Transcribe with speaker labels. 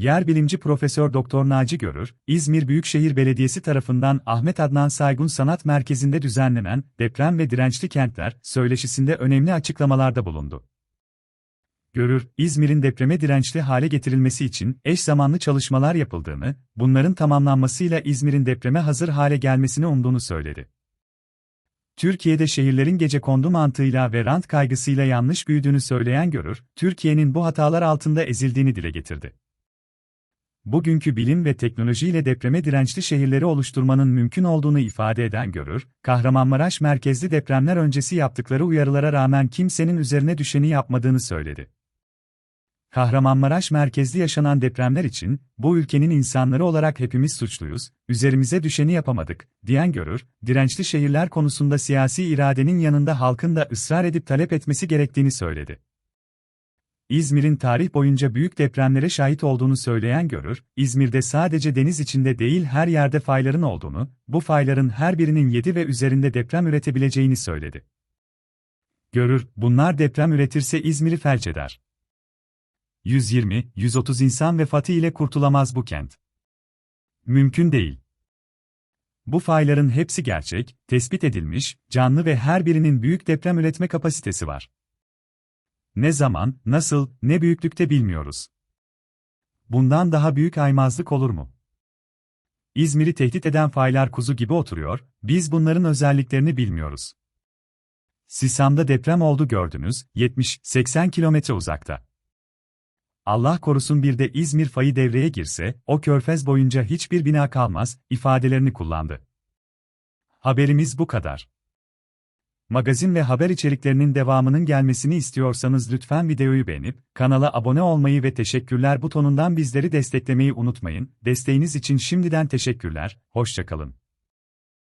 Speaker 1: Yer bilimci Profesör Doktor Naci Görür, İzmir Büyükşehir Belediyesi tarafından Ahmet Adnan Saygun Sanat Merkezi'nde düzenlenen Deprem ve Dirençli Kentler söyleşisinde önemli açıklamalarda bulundu. Görür, İzmir'in depreme dirençli hale getirilmesi için eş zamanlı çalışmalar yapıldığını, bunların tamamlanmasıyla İzmir'in depreme hazır hale gelmesini umduğunu söyledi. Türkiye'de şehirlerin gece kondu mantığıyla ve rant kaygısıyla yanlış büyüdüğünü söyleyen Görür, Türkiye'nin bu hatalar altında ezildiğini dile getirdi. Bugünkü bilim ve teknolojiyle depreme dirençli şehirleri oluşturmanın mümkün olduğunu ifade eden Görür, Kahramanmaraş merkezli depremler öncesi yaptıkları uyarılara rağmen kimsenin üzerine düşeni yapmadığını söyledi. Kahramanmaraş merkezli yaşanan depremler için, bu ülkenin insanları olarak hepimiz suçluyuz, üzerimize düşeni yapamadık, diyen görür, dirençli şehirler konusunda siyasi iradenin yanında halkın da ısrar edip talep etmesi gerektiğini söyledi. İzmir'in tarih boyunca büyük depremlere şahit olduğunu söyleyen görür, İzmir'de sadece deniz içinde değil her yerde fayların olduğunu, bu fayların her birinin 7 ve üzerinde deprem üretebileceğini söyledi. Görür, bunlar deprem üretirse İzmir'i felç eder. 120-130 insan vefatı ile kurtulamaz bu kent. Mümkün değil. Bu fayların hepsi gerçek, tespit edilmiş, canlı ve her birinin büyük deprem üretme kapasitesi var. Ne zaman, nasıl, ne büyüklükte bilmiyoruz. Bundan daha büyük aymazlık olur mu? İzmir'i tehdit eden faylar kuzu gibi oturuyor, biz bunların özelliklerini bilmiyoruz. Sisam'da deprem oldu gördünüz, 70-80 kilometre uzakta. Allah korusun bir de İzmir fayı devreye girse, o körfez boyunca hiçbir bina kalmaz, ifadelerini kullandı. Haberimiz bu kadar. Magazin ve haber içeriklerinin devamının gelmesini istiyorsanız lütfen videoyu beğenip, kanala abone olmayı ve teşekkürler butonundan bizleri desteklemeyi unutmayın. Desteğiniz için şimdiden teşekkürler, hoşçakalın.